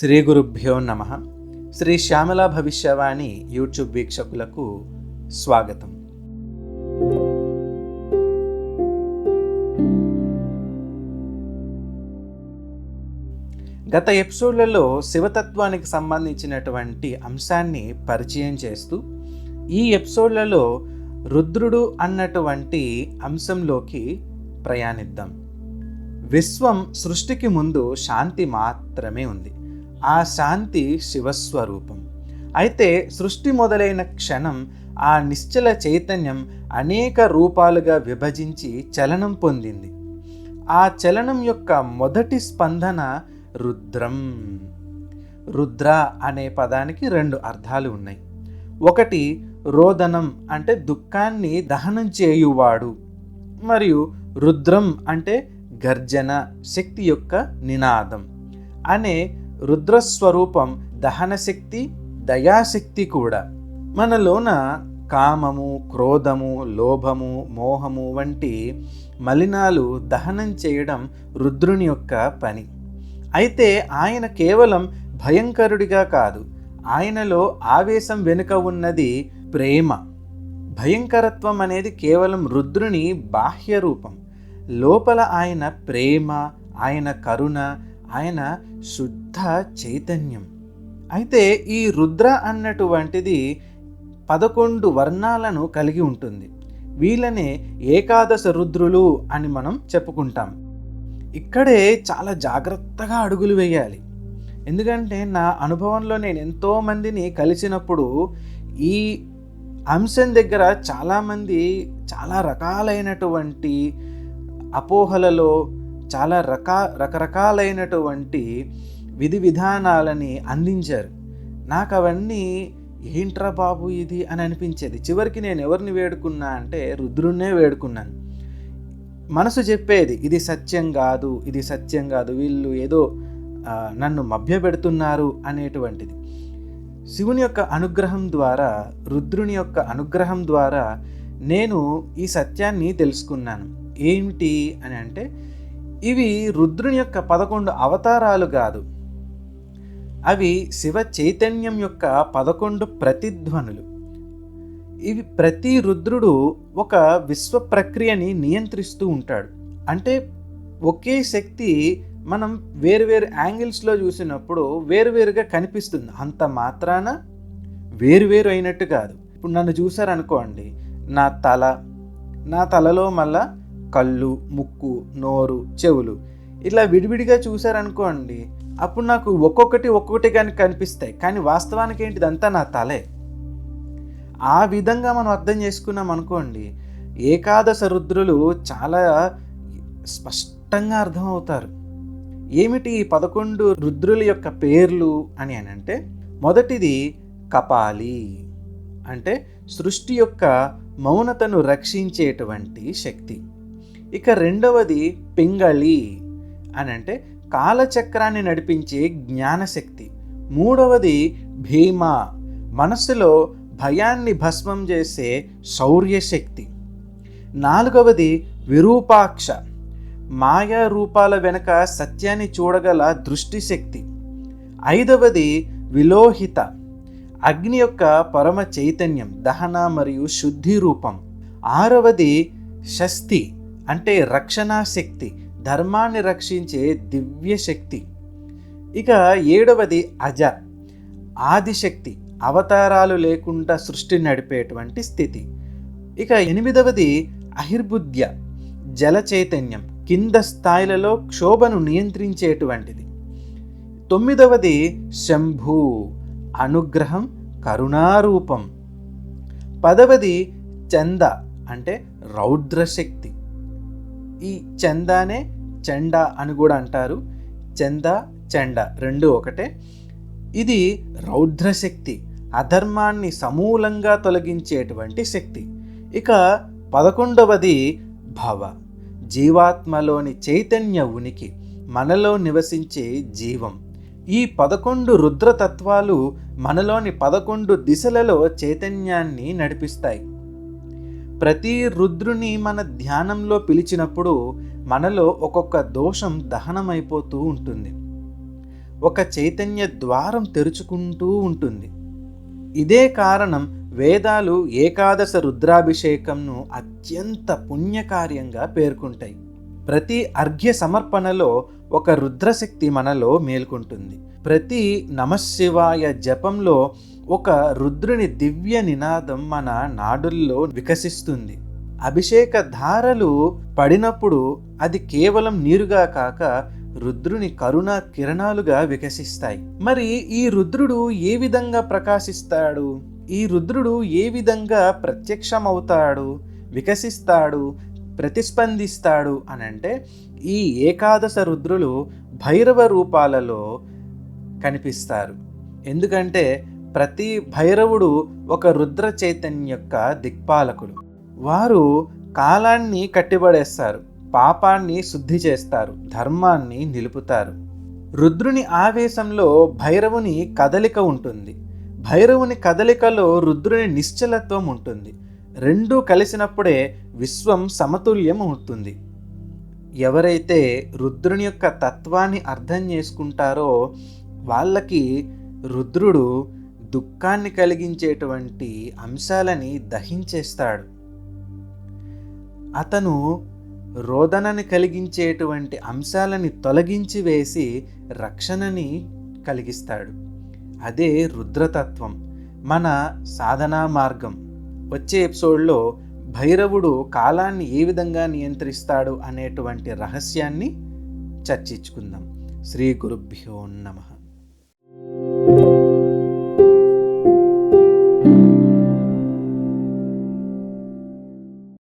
శ్రీ గురుభ్యో నమ. శ్రీ శ్యామల భవిష్యవాణి యూట్యూబ్ వీక్షకులకు స్వాగతం. గత ఎపిసోడ్లలో శివతత్వానికి సంబంధించినటువంటి అంశాన్ని పరిచయం చేస్తూ ఈ ఎపిసోడ్లలో రుద్రుడు అన్నటువంటి అంశంలోకి ప్రయాణిద్దాం. విశ్వం సృష్టికి ముందు శాంతి మాత్రమే ఉంది. ఆ శాంతి శివస్వరూపం. అయితే సృష్టి మొదలైన క్షణం ఆ నిశ్చల చైతన్యం అనేక రూపాలుగా విభజించి చలనం పొందింది. ఆ చలనం యొక్క మొదటి స్పందన రుద్రం. రుద్ర అనే పదానికి రెండు అర్థాలు ఉన్నాయి. ఒకటి రోదనం అంటే దుఃఖాన్ని దహనం చేయువాడు. మరియు రుద్రం అంటే గర్జన శక్తి యొక్క నినాదం. అనే రుద్రస్వరూపం దహన శక్తి దయాశక్తి కూడా. మనలోన కామము క్రోధము లోభము మోహము వంటి మలినాలు దహనం చేయడం రుద్రుని యొక్క పని. అయితే ఆయన కేవలం భయంకరుడిగా కాదు ఆయనలో ఆవేశం వెనుక ఉన్నది ప్రేమ. భయంకరత్వం అనేది కేవలం రుద్రుని బాహ్య రూపం. లోపల ఆయన ప్రేమ ఆయన కరుణ ఆయన శుద్ధ చైతన్యం. అయితే ఈ రుద్ర అన్నటువంటిది పదకొండు వర్ణాలను కలిగి ఉంటుంది. వీళ్ళనే ఏకాదశ రుద్రులు అని మనం చెప్పుకుంటాం. ఇక్కడే చాలా జాగ్రత్తగా అడుగులు వేయాలి. ఎందుకంటే నా అనుభవంలో నేను ఎంతోమందిని కలిసినప్పుడు ఈ అంశం దగ్గర చాలామంది చాలా రకాలైనటువంటి అపోహలలో చాలా రకా రకరకాలైనటువంటి విధి విధానాలని అందించారు. నాకు అవన్నీ ఏంట్రా బాబు ఇది అని అనిపించేది. చివరికి నేను ఎవరిని వేడుకున్నా అంటే రుద్రున్నే వేడుకున్నాను. మనసు చెప్పేది ఇది సత్యం కాదు ఇది సత్యం కాదు వీళ్ళు ఏదో నన్ను మభ్యపెడుతున్నారు అనేటువంటిది. శివుని యొక్క అనుగ్రహం ద్వారా రుద్రుని యొక్క అనుగ్రహం ద్వారా నేను ఈ సత్యాన్ని తెలుసుకున్నాను. ఏమిటి అని అంటే ఇవి రుద్రుని యొక్క పదకొండు అవతారాలు కాదు. అవి శివ చైతన్యం యొక్క పదకొండు ప్రతిధ్వనులు. ఇవి ప్రతి రుద్రుడు ఒక విశ్వ ప్రక్రియని నియంత్రిస్తూ ఉంటాడు. అంటే ఒకే శక్తి మనం వేరువేరు యాంగిల్స్లో చూసినప్పుడు వేరువేరుగా కనిపిస్తుంది. అంత మాత్రాన వేరువేరు అయినట్టు కాదు. ఇప్పుడు నన్ను చూసారనుకోండి నా తల నా తలలో మళ్ళా కళ్ళు ముక్కు నోరు చెవులు. ఇట్లా విడివిడిగా చూశారనుకోండి అప్పుడు నాకు ఒక్కొక్కటి ఒక్కొక్కటి కానీ కనిపిస్తాయి. కానీ వాస్తవానికి ఏంటిది? అంతా నా తలే. ఆ విధంగా మనం అర్థం చేసుకున్నాం అనుకోండి ఏకాదశ రుద్రులు చాలా స్పష్టంగా అర్థమవుతారు. ఏమిటి ఈ పదకొండు రుద్రుల యొక్క పేర్లు అని అని అంటే మొదటిది కపాలి. అంటే సృష్టి యొక్క మౌనతను రక్షించేటువంటి శక్తి. ఇక రెండవది పింగళి అని అంటే కాలచక్రాన్ని నడిపించే జ్ఞానశక్తి. మూడవది భీమ మనస్సులో భయాన్ని భస్మం చేసే శౌర్యశక్తి. నాలుగవది విరూపాక్ష మాయా రూపాల వెనుక సత్యాన్ని చూడగల దృష్టిశక్తి. ఐదవది విలోహిత అగ్ని యొక్క పరమ చైతన్యం దహన మరియు శుద్ధి రూపం. ఆరవది షస్తి అంటే రక్షణా శక్తి ధర్మాన్ని రక్షించే దివ్య శక్తి. ఇక ఏడవది అజ. ఆదిశక్తి అవతారాలు లేకుండా సృష్టి నడిపేటువంటి స్థితి. ఇక ఎనిమిదవది అహిర్బుద్ధ్య జల చైతన్యం కింద స్థాయిలలో క్షోభను నియంత్రించేటువంటిది. తొమ్మిదవది శంభు అనుగ్రహం కరుణారూపం. పదవది చంద అంటే రౌద్రశక్తి. ఈ చందానే చెండ అని కూడా అంటారు. చంద చెండ రెండు ఒకటే. ఇది రౌద్రశక్తి అధర్మాన్ని సమూలంగా తొలగించేటువంటి శక్తి. ఇక పదకొండవది భవ జీవాత్మలోని చైతన్య ఉనికి మనలో నివసించే జీవం. ఈ పదకొండు రుద్రతత్వాలు మనలోని పదకొండు దిశలలో చైతన్యాన్ని నడిపిస్తాయి. ప్రతి రుద్రుని మన ధ్యానంలో పిలిచినప్పుడు మనలో ఒక్కొక్క దోషం దహనమైపోతూ ఉంటుంది. ఒక చైతన్య ద్వారం తెరుచుకుంటూ ఉంటుంది. ఇదే కారణం వేదాలు ఏకాదశ రుద్రాభిషేకంను అత్యంత పుణ్యకార్యంగా పేర్కొంటాయి. ప్రతి అర్ఘ్య సమర్పణలో ఒక రుద్రశక్తి మనలో మేల్కొంటుంది. ప్రతి నమశివాయ జపంలో ఒక రుద్రుని దివ్య నినాదం మన నాడుల్లో వికసిస్తుంది. అభిషేక ధారలు పడినప్పుడు అది కేవలం నీరుగా కాక రుద్రుని కరుణ కిరణాలుగా వికసిస్తాయి. మరి ఈ రుద్రుడు ఏ విధంగా ప్రకాశిస్తాడు? ఈ రుద్రుడు ఏ విధంగా ప్రత్యక్షమవుతాడు? వికసిస్తాడు? ప్రతిస్పందిస్తాడు అనంటే ఈ ఏకాదశ రుద్రులు భైరవ రూపాలలో కనిపిస్తారు. ఎందుకంటే ప్రతి భైరవుడు ఒక రుద్ర చైతన్య యొక్క దిక్పాలకుడు. వారు కాలాన్ని కట్టిబడేస్తారు పాపాన్ని శుద్ధి చేస్తారు ధర్మాన్ని నిలుపుతారు. రుద్రుని ఆవేశంలో భైరవుని కదలిక ఉంటుంది. భైరవుని కదలికలో రుద్రుని నిశ్చలత్వం ఉంటుంది. రెండూ కలిసినప్పుడే విశ్వం సమతుల్యం అవుతుంది. ఎవరైతే రుద్రుని యొక్క తత్వాన్ని అర్థం చేసుకుంటారో వాళ్ళకి రుద్రుడు దుఃఖాన్ని కలిగించేటువంటి అంశాలని దహించేస్తాడు. అతను రోదనని కలిగించేటువంటి అంశాలని తొలగించి వేసి రక్షణని కలిగిస్తాడు. అదే రుద్రతత్వం మన సాధనా మార్గం. వచ్చే ఎపిసోడ్లో భైరవుడు కాలాన్ని ఏ విధంగా నియంత్రిస్తాడు అనేటువంటి రహస్యాన్ని చర్చించుకుందాం. శ్రీ గురుభ్యో నమః.